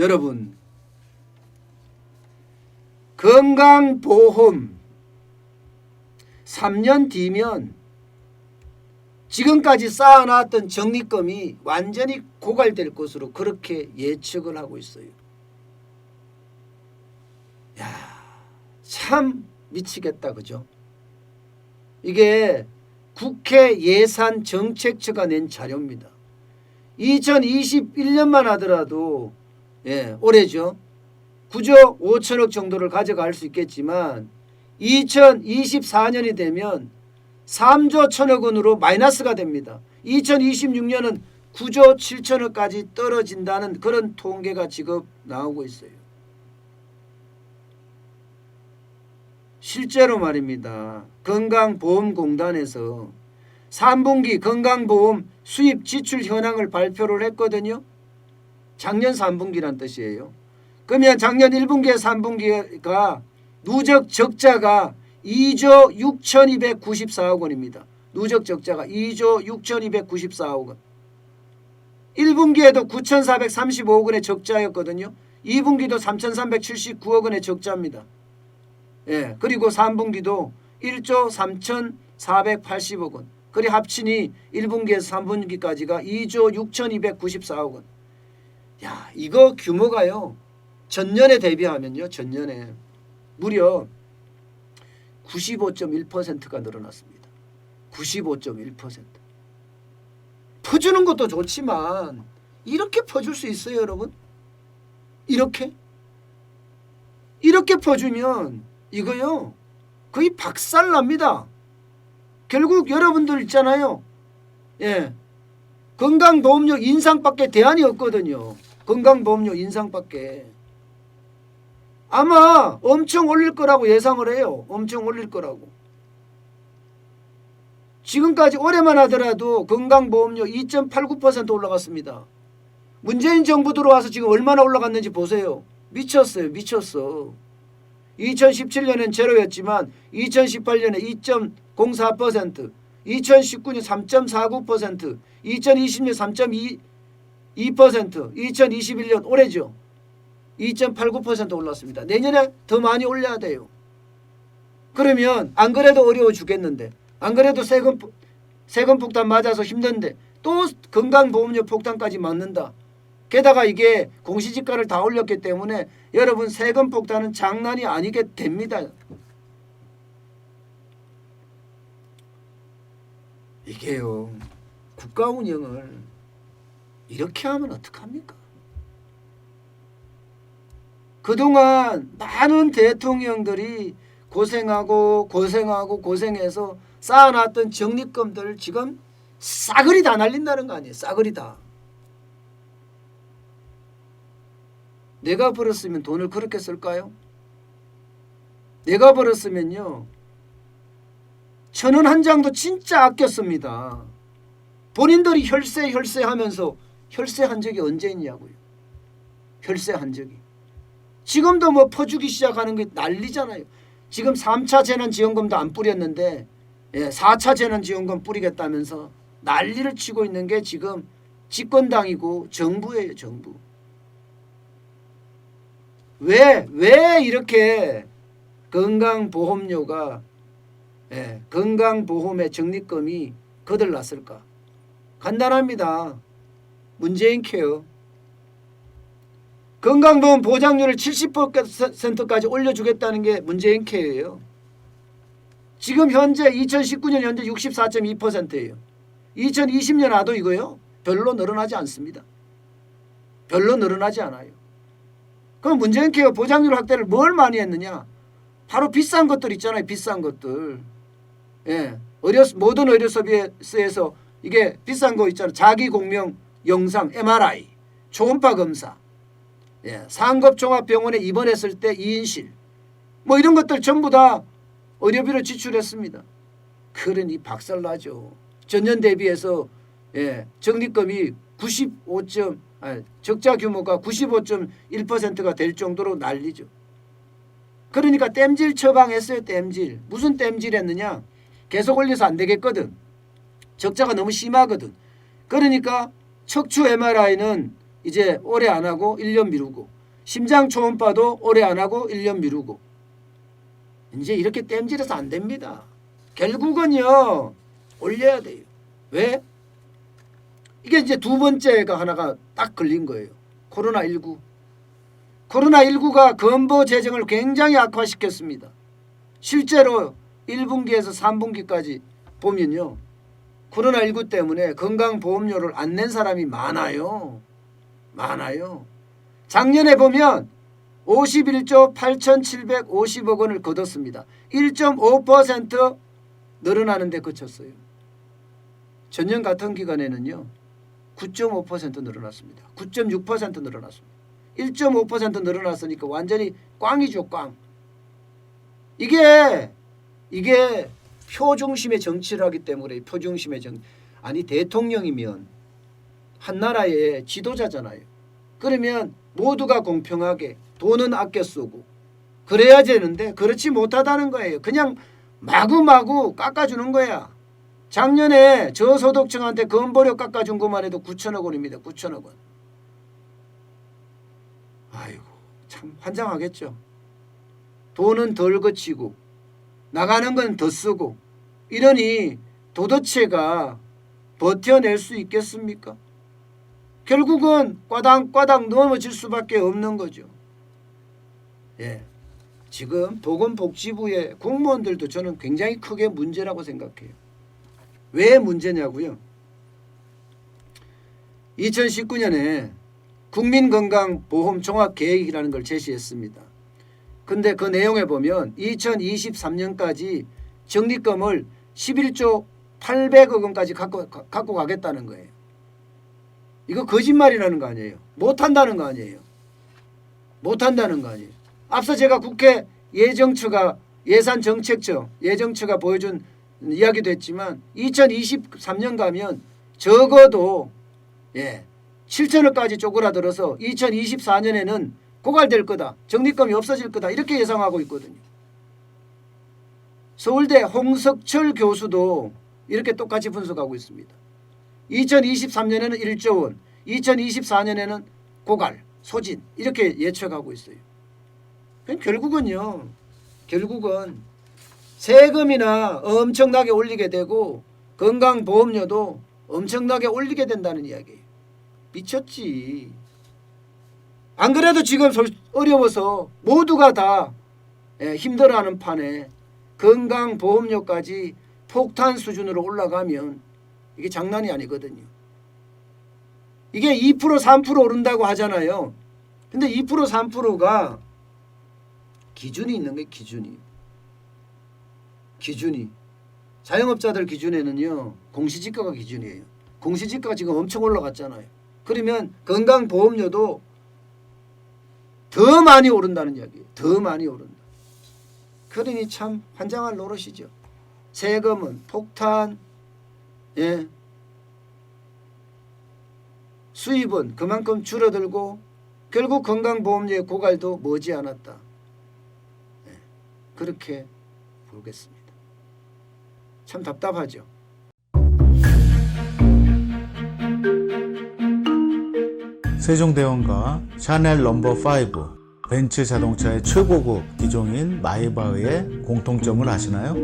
여러분 건강보험 3년 뒤면 지금까지 쌓아놨던 적립금이 완전히 고갈될 것으로 그렇게 예측을 하고 있어요. 야, 참 미치겠다 그죠? 이게 국회 예산 정책처가 낸 자료입니다. 2021년만 하더라도 예, 올해죠. 9조 5천억 정도를 가져갈 수 있겠지만 2024년이 되면 3조 천억 원으로 마이너스가 됩니다. 2026년은 9조 7천억까지 떨어진다는 그런 통계가 지금 나오고 있어요. 실제로 말입니다. 건강보험공단에서 3분기 건강보험 수입 지출 현황을 발표를 했거든요. 작년 3분기란 뜻이에요. 그러면 작년 1분기에 3분기가 누적 적자가 2조 6,294억 원입니다. 누적 적자가 2조 6,294억 원. 1분기에도 9,435억 원의 적자였거든요. 2분기도 3,379억 원의 적자입니다. 예, 그리고 3분기도 1조 3,480억 원. 그리 합치니 1분기에서 3분기까지가 2조 6,294억 원. 야, 이거 규모가요. 전년에 대비하면요. 전년에 무려 95.1%가 늘어났습니다. 95.1%. 퍼주는 것도 좋지만 이렇게 퍼줄 수 있어요, 여러분? 이렇게? 이렇게 퍼주면 이거요. 거의 박살 납니다. 결국 여러분들 있잖아요. 예. 건강보험료 인상밖에 대안이 없거든요. 건강보험료 인상밖에. 아마 엄청 올릴 거라고 예상을 해요. 엄청 올릴 거라고. 지금까지 올해만 하더라도 건강보험료 2.89% 올라갔습니다. 문재인 정부 들어와서 지금 얼마나 올라갔는지 보세요. 미쳤어요. 미쳤어. 2017년엔 제로였지만 2018년에 2.04%, 2019년 3.49%, 2020년 3.22%, 2021년 올해죠. 2.89% 올랐습니다. 내년에 더 많이 올려야 돼요. 그러면 안 그래도 어려워 죽겠는데 안 그래도 세금 세금 폭탄 맞아서 힘든데 또 건강보험료 폭탄까지 맞는다. 게다가 이게 공시지가를 다 올렸기 때문에 여러분 세금 폭탄은 장난이 아니게 됩니다. 이게요 국가 운영을 이렇게 하면 어떡합니까? 그동안 많은 대통령들이 고생하고 고생하고 고생해서 쌓아놨던 적립금들을 지금 싸그리 다 날린다는 거 아니에요. 싸그리 다. 내가 벌었으면 돈을 그렇게 쓸까요? 내가 벌었으면요. 천 원 한 장도 진짜 아꼈습니다. 본인들이 혈세 혈세 하면서 혈세 한 적이 언제 있냐고요. 혈세 한 적이. 지금도 뭐 퍼주기 시작하는 게 난리잖아요. 지금 3차 재난지원금도 안 뿌렸는데 예, 4차 재난지원금 뿌리겠다면서 난리를 치고 있는 게 지금 집권당이고 정부예요. 정부. 왜, 왜 이렇게 건강보험료가 예, 건강보험의 적립금이 거들났을까? 간단합니다. 문재인 케어. 건강보험 보장률을 70%까지 올려주겠다는 게 문재인 케어예요. 지금 현재 2019년 현재 64.2%예요. 2020년 와도 이거요. 별로 늘어나지 않습니다. 별로 늘어나지 않아요. 그럼 문재인 케어 보장률 확대를 뭘 많이 했느냐? 바로 비싼 것들 있잖아요. 비싼 것들. 예. 의료 모든 의료 서비스에서 이게 비싼 거 있잖아요. 자기 공명 영상 MRI, 초음파 검사. 예. 상급 종합병원에 입원했을 때 2인실. 뭐 이런 것들 전부 다 의료비로 지출했습니다. 그러니 박살나죠. 전년 대비해서 예, 적립금이 95. 아니, 적자 규모가 95.1%가 될 정도로 난리죠. 그러니까 땜질 처방했어요. 땜질. 무슨 땜질 했느냐. 계속 올려서 안 되겠거든. 적자가 너무 심하거든. 그러니까 척추 MRI는 이제 올해 안 하고 1년 미루고 심장 초음파도 올해 안 하고 1년 미루고 이제 이렇게 땜질해서 안 됩니다. 결국은요 올려야 돼요. 왜? 이게 이제 두 번째가 하나가 딱 걸린 거예요. 코로나 19. 코로나 19가 건보 재정을 굉장히 악화시켰습니다. 실제로 1분기에서 3분기까지 보면요. 코로나 19 때문에 건강보험료를 안 낸 사람이 많아요. 많아요. 작년에 보면 51조 8,750억 원을 거뒀습니다. 1.5% 늘어나는 데 그쳤어요. 전년 같은 기간에는요. 9.5% 늘어났습니다. 9.6% 늘어났습니다. 1.5% 늘어났으니까 완전히 꽝이죠, 꽝. 이게 이게 표 중심의 정치를 하기 때문에 표 중심의 정 아니 대통령이면 한 나라의 지도자잖아요. 그러면 모두가 공평하게 돈은 아껴 쓰고 그래야 되는데 그렇지 못하다는 거예요. 그냥 마구마구 깎아주는 거야. 작년에 저소득층한테 건보료 깎아준 것만 해도 9천억 원입니다. 9천억 원. 아이고 참 환장하겠죠. 돈은 덜 거치고 나가는 건 더 쓰고 이러니 도대체가 버텨낼 수 있겠습니까? 결국은 꽈당꽈당 넘어질 수밖에 없는 거죠. 예. 지금 보건복지부의 공무원들도 저는 굉장히 크게 문제라고 생각해요. 왜 문제냐고요? 2019년에 국민건강보험 종합계획이라는 걸 제시했습니다. 근데 그 내용에 보면 2023년까지 적립금을 11조 800억 원까지 갖고, 가- 갖고 가겠다는 거예요. 이거 거짓말이라는 거 아니에요. 못한다는 거 아니에요. 못한다는 거 아니에요. 앞서 제가 국회 예정처가 예산 정책처 예정처가 보여준 이야기도 했지만 2023년 가면 적어도 예 7천억까지 쪼그라들어서 2024년에는 고갈될 거다. 적립금이 없어질 거다. 이렇게 예상하고 있거든요. 서울대 홍석철 교수도 이렇게 똑같이 분석하고 있습니다. 2023년에는 1조 원, 2024년에는 고갈, 소진 이렇게 예측하고 있어요. 결국은요. 결국은 세금이나 엄청나게 올리게 되고 건강보험료도 엄청나게 올리게 된다는 이야기예요. 미쳤지. 안 그래도 지금 솔- 어려워서 모두가 다 예, 힘들어하는 판에 건강보험료까지 폭탄 수준으로 올라가면 이게 장난이 아니거든요. 이게 2% 3% 오른다고 하잖아요. 근데 2% 3%가 기준이 있는 거예요. 기준이. 기준이. 자영업자들 기준에는요. 공시지가가 기준이에요. 공시지가가 지금 엄청 올라갔잖아요. 그러면 건강보험료도 더 많이 오른다는 이야기예요. 더 많이 오른다. 그러니 참 환장할 노릇이죠. 세금은 폭탄, 예. 수입은 그만큼 줄어들고 결국 건강보험료의 고갈도 머지않았다. 예. 그렇게 보겠습니다. 참 답답하죠. 세종대왕과 샤넬 넘버 5, 벤츠 자동차의 최고급 기종인 마이바흐의 공통점을 아시나요?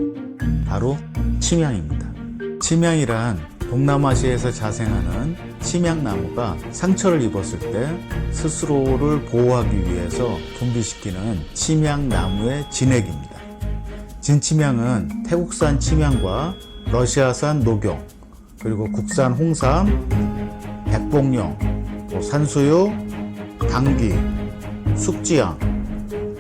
바로 침향입니다. 침향이란 동남아시아에서 자생하는 침향나무가 상처를 입었을 때 스스로를 보호하기 위해서 분비시키는 침향나무의 진액입니다. 진침향은 태국산 침향과 러시아산 녹용, 그리고 국산 홍삼, 백봉령, 또 산수유, 당귀, 숙지향,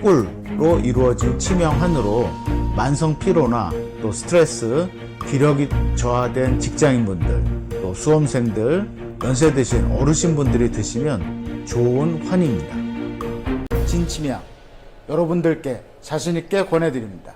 꿀로 이루어진 침향환으로 만성 피로나 또 스트레스, 기력이 저하된 직장인분들, 또 수험생들, 연세 드신 어르신분들이 드시면 좋은 환입니다. 진침향 여러분들께 자신있게 권해드립니다.